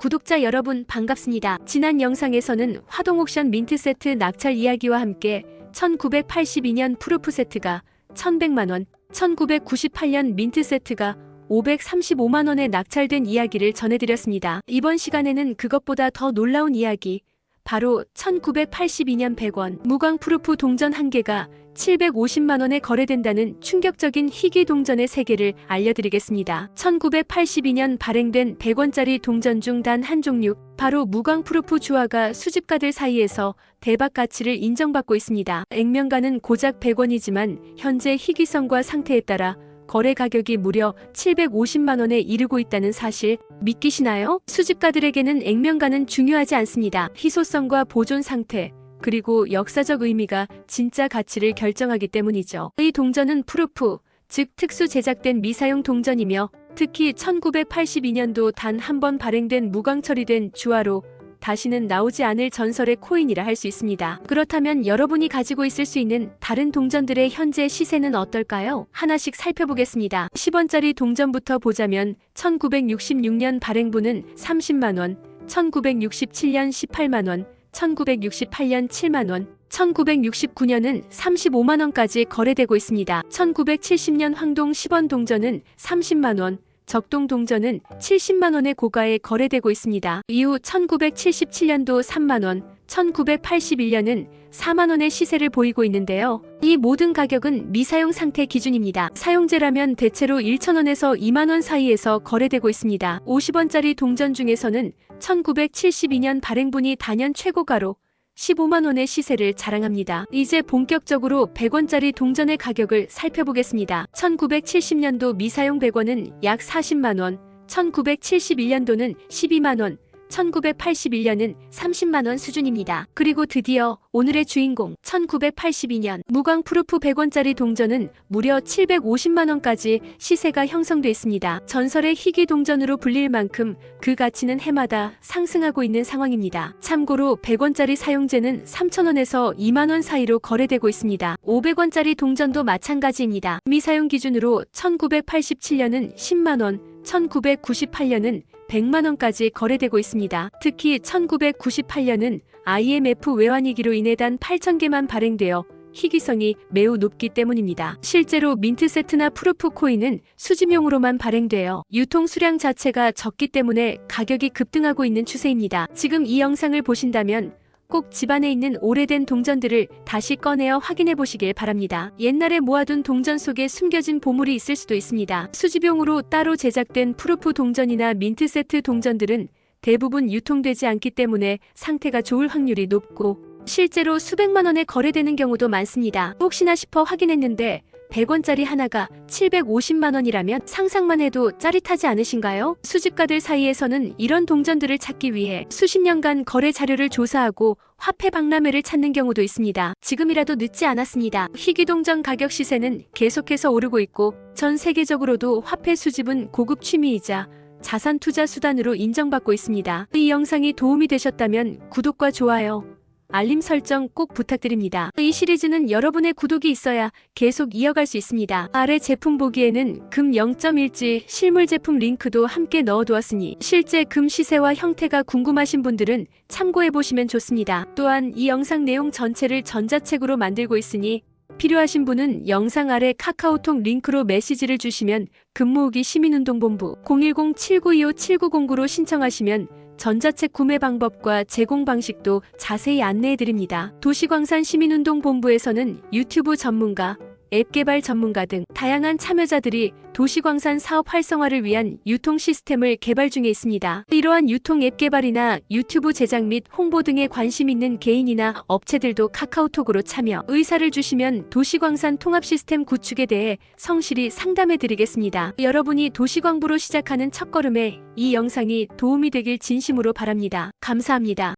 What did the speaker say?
구독자 여러분 반갑습니다. 지난 영상에서는 화동옥션 민트 세트 낙찰 이야기와 함께 1982년 프루프 세트가 1100만원, 1998년 민트 세트가 535만원에 낙찰된 이야기를 전해드렸습니다. 이번 시간에는 그것보다 더 놀라운 이야기, 바로 1982년 100원 무광 프루프 동전 한 개가 750만원에 거래된다는 충격적인 희귀 동전의 세계를 알려드리겠습니다. 1982년 발행된 100원짜리 동전 중 단 한 종류, 바로 무광 프루프 주화가 수집가들 사이에서 대박 가치를 인정받고 있습니다. 액면가는 고작 100원이지만 현재 희귀성과 상태에 따라 거래 가격이 무려 750만 원에 이르고 있다는 사실 믿기시나요? 수집가들에게는 액면가는 중요하지 않습니다. 희소성과 보존 상태, 그리고 역사적 의미가 진짜 가치를 결정하기 때문이죠. 이 동전은 프루프, 즉 특수 제작된 미사용 동전이며 특히 1982년도 단 한 번 발행된 무광 처리된 주화로 다시는 나오지 않을 전설의 코인이라 할 수 있습니다. 그렇다면 여러분이 가지고 있을 수 있는 다른 동전들의 현재 시세는 어떨까요? 하나씩 살펴보겠습니다. 10원짜리 동전부터 보자면 1966년 발행분은 30만원, 1967년 18만원, 1968년 7만원, 1969년은 35만원까지 거래되고 있습니다. 1970년 황동 10원 동전은 30만원, 적동 동전은 70만 원의 고가에 거래되고 있습니다. 이후 1977년도 3만 원, 1981년은 4만 원의 시세를 보이고 있는데요. 이 모든 가격은 미사용 상태 기준입니다. 사용제라면 대체로 1,000원에서 2만 원 사이에서 거래되고 있습니다. 50원짜리 동전 중에서는 1972년 발행분이 단연 최고가로 15만원의 시세를 자랑합니다. 이제 본격적으로 100원짜리 동전의 가격을 살펴보겠습니다. 1970년도 미사용 100원은 약 40만원, 1971년도는 12만원, 1981년은 30만원 수준입니다. 그리고 드디어 오늘의 주인공 1982년 무광 프루프 100원짜리 동전은 무려 750만원까지 시세가 형성돼 있습니다. 전설의 희귀 동전으로 불릴 만큼 그 가치는 해마다 상승하고 있는 상황입니다. 참고로 100원짜리 사용제는 3,000원에서 2만원 사이로 거래되고 있습니다. 500원짜리 동전도 마찬가지입니다. 미사용 기준으로 1987년은 10만원, 1998년은 100만원까지 거래되고 있습니다. 특히 1998년은 IMF 외환위기로 인해 단 8,000개만 발행되어 희귀성이 매우 높기 때문입니다. 실제로 민트 세트나 프루프 코인은 수집용으로만 발행되어 유통 수량 자체가 적기 때문에 가격이 급등하고 있는 추세입니다. 지금 이 영상을 보신다면 꼭 집안에 있는 오래된 동전들을 다시 꺼내어 확인해 보시길 바랍니다. 옛날에 모아둔 동전 속에 숨겨진 보물이 있을 수도 있습니다. 수집용으로 따로 제작된 프루프 동전이나 민트 세트 동전들은 대부분 유통되지 않기 때문에 상태가 좋을 확률이 높고 실제로 수백만 원에 거래되는 경우도 많습니다. 혹시나 싶어 확인했는데 100원짜리 하나가 750만 원이라면 상상만 해도 짜릿하지 않으신가요? 수집가들 사이에서는 이런 동전들을 찾기 위해 수십 년간 거래 자료를 조사하고 화폐 박람회를 찾는 경우도 있습니다. 지금이라도 늦지 않았습니다. 희귀 동전 가격 시세는 계속해서 오르고 있고 전 세계적으로도 화폐 수집은 고급 취미이자 자산 투자 수단으로 인정받고 있습니다. 이 영상이 도움이 되셨다면 구독과 좋아요, 알림 설정 꼭 부탁드립니다. 이 시리즈는 여러분의 구독이 있어야 계속 이어갈 수 있습니다. 아래 제품 보기에는 금 0.1지 실물 제품 링크도 함께 넣어두었으니 실제 금 시세와 형태가 궁금하신 분들은 참고해보시면 좋습니다. 또한 이 영상 내용 전체를 전자책으로 만들고 있으니 필요하신 분은 영상 아래 카카오톡 링크로 메시지를 주시면 금모으기 시민운동본부 010-7925-7909로 신청하시면 전자책 구매 방법과 제공 방식도 자세히 안내해 드립니다. 도시광산 시민운동본부에서는 유튜브 전문가, 앱 개발 전문가 등 다양한 참여자들이 도시광산 사업 활성화를 위한 유통 시스템을 개발 중에 있습니다. 이러한 유통 앱 개발이나 유튜브 제작 및 홍보 등에 관심 있는 개인이나 업체들도 카카오톡으로 참여, 의사를 주시면 도시광산 통합 시스템 구축에 대해 성실히 상담해 드리겠습니다. 여러분이 도시광부로 시작하는 첫걸음에 이 영상이 도움이 되길 진심으로 바랍니다. 감사합니다.